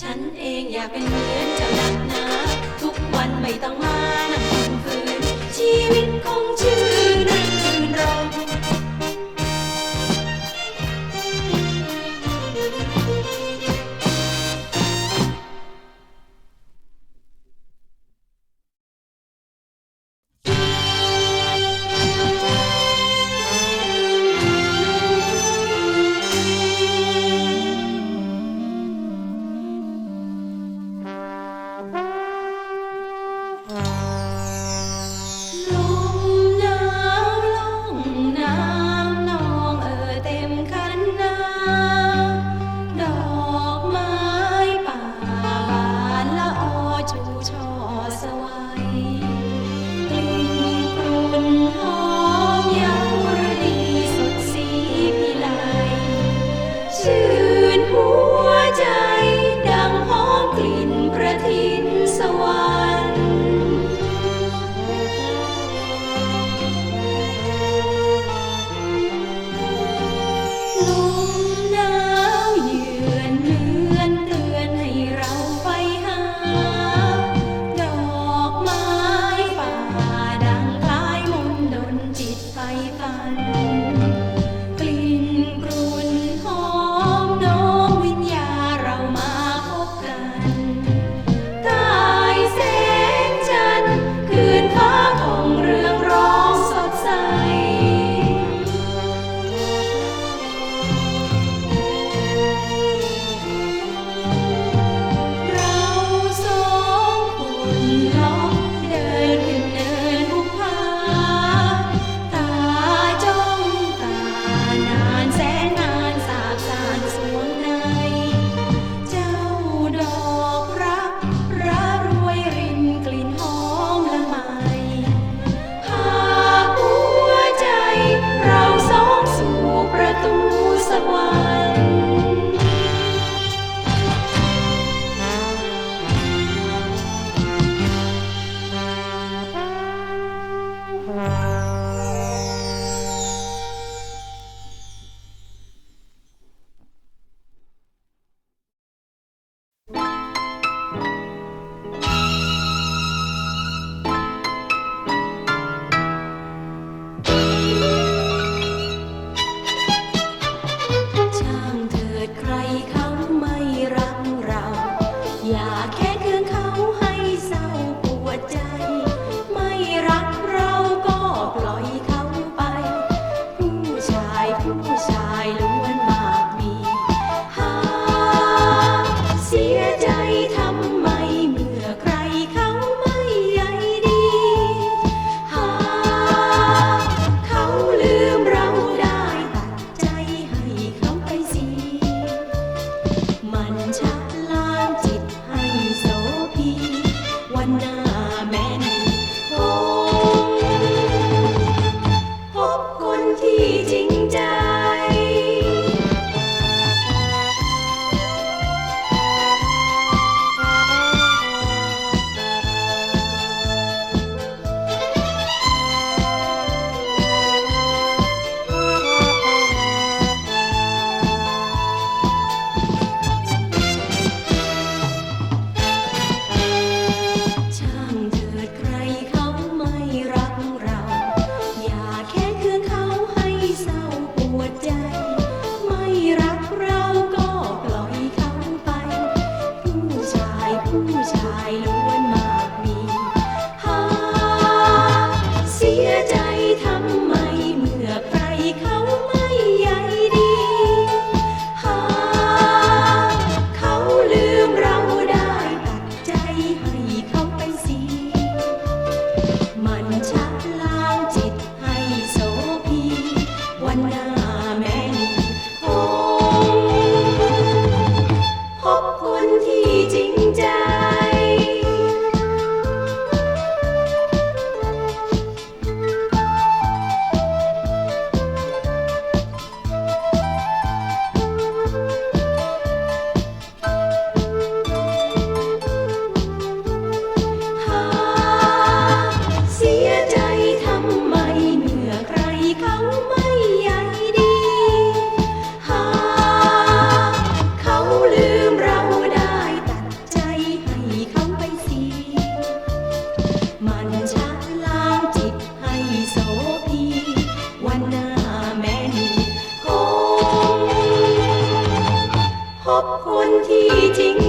ฉันเองอยากเป็นเหมือนเจ้านักนาทุกวันไม่ต้องมานั่งฟืนชีวิตคงชื่นรื่น มันชักล้างจิตให้โสพี วันหาแม่นีคพบคนที่จริง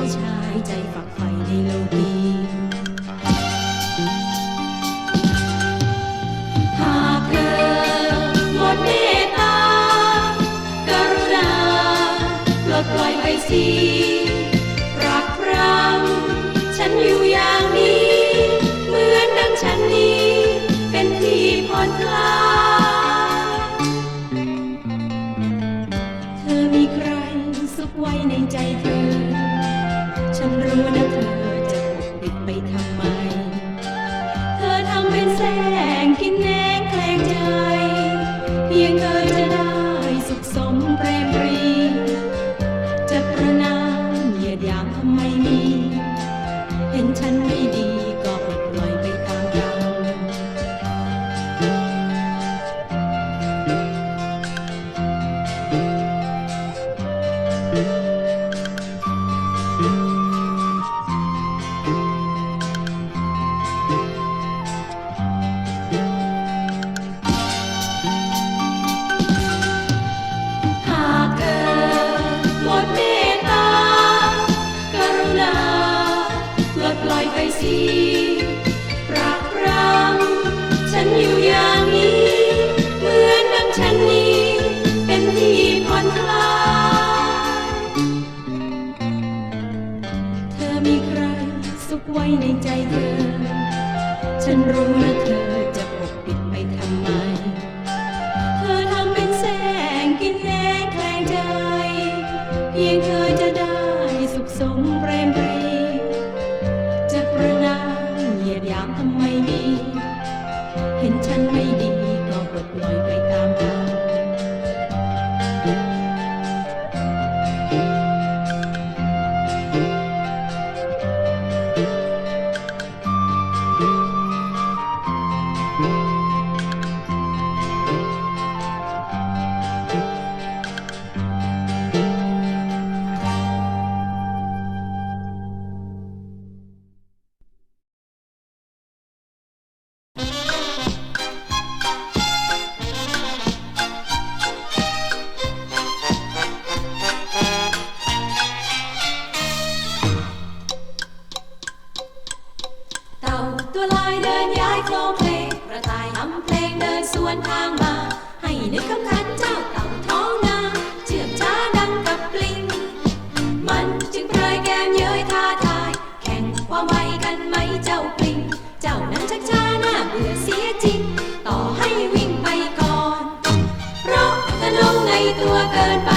บ โคลงเพลงกระต่ายทำเพลงเดินสวนทางมา ให้นึกคำคันเจ้าเต่าท้องนาเชื่อมช้าดังกับปลิง มันจึงเปรยแกมเย้ยท้าทาย แข่งความไวกันไหมเจ้าปลิง เจ้านั้นชักช้าหน้าเบื่อเสียจริง ต่อให้วิ่งไปก่อน เพราะกระนงในตัวเกินไป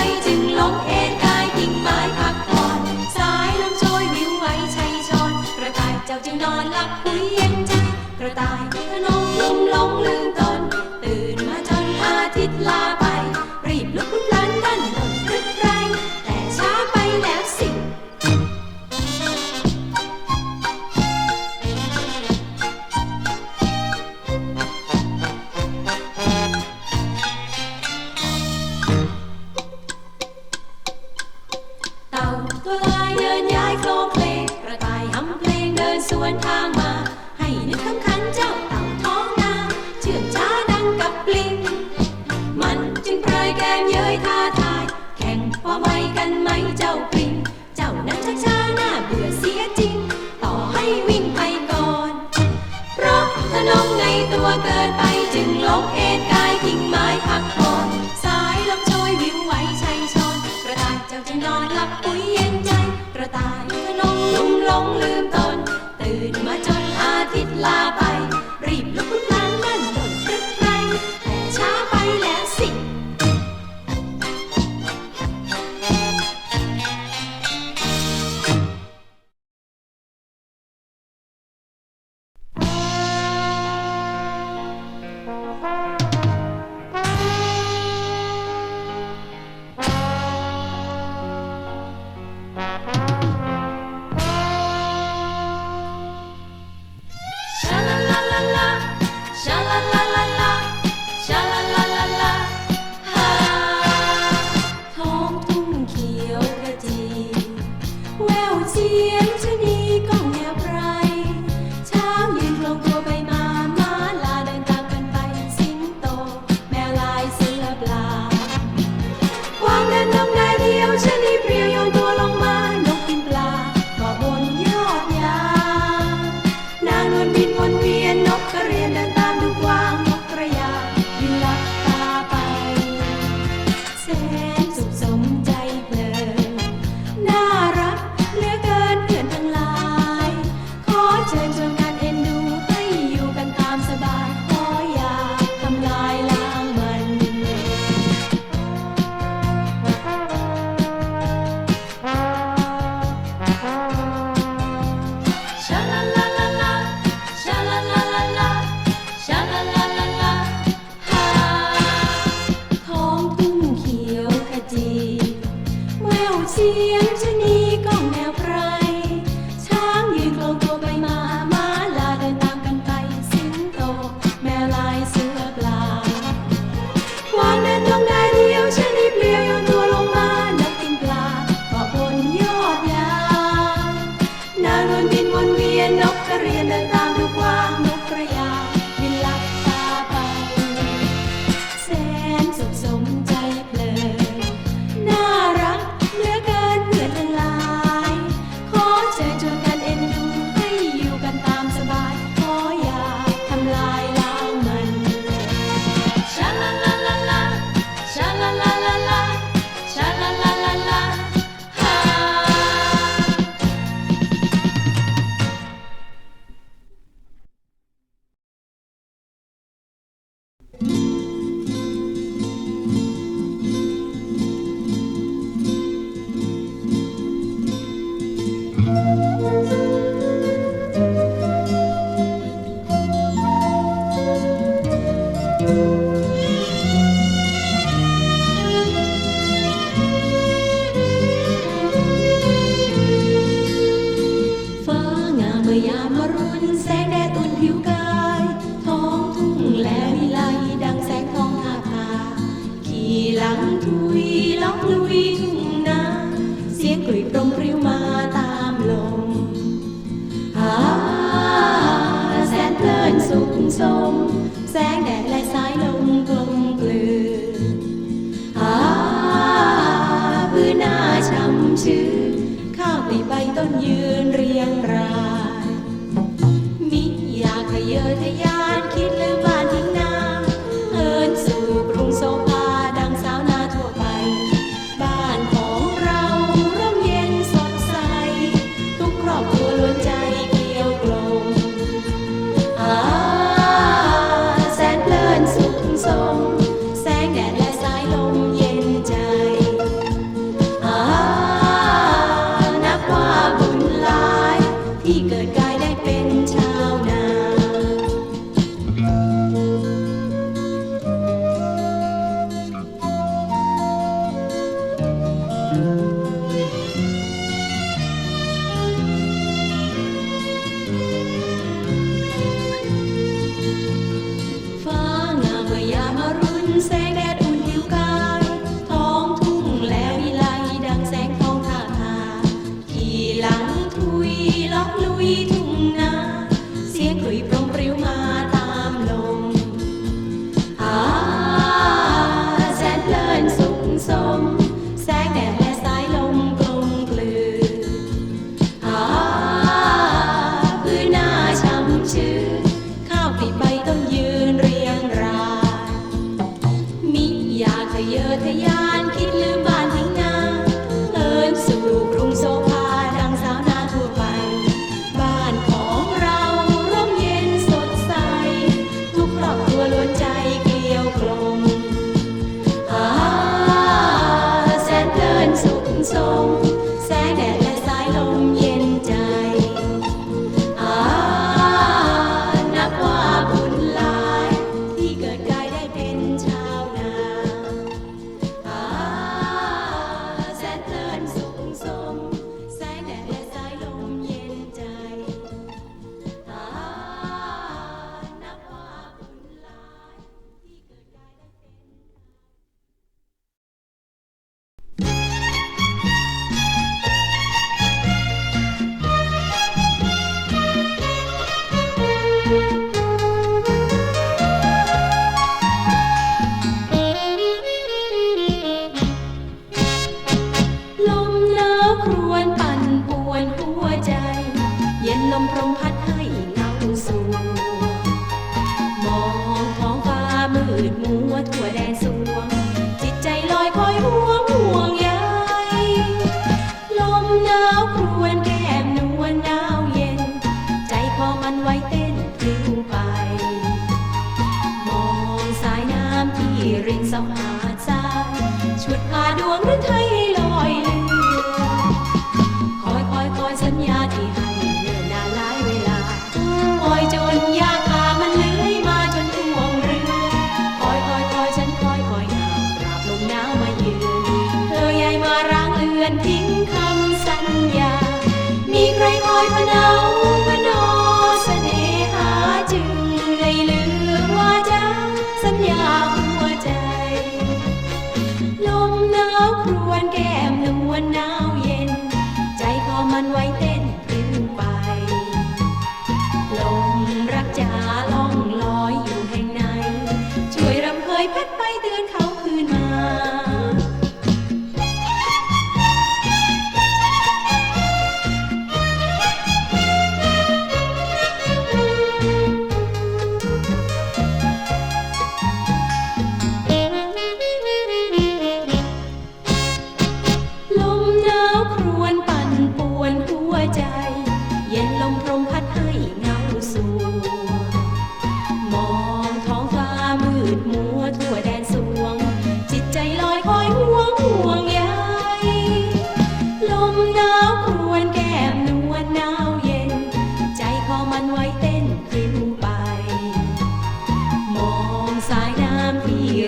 dance.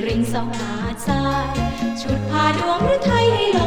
ริงสองหาดทราย ชุดผ้าดวงหรือไทยให้ลง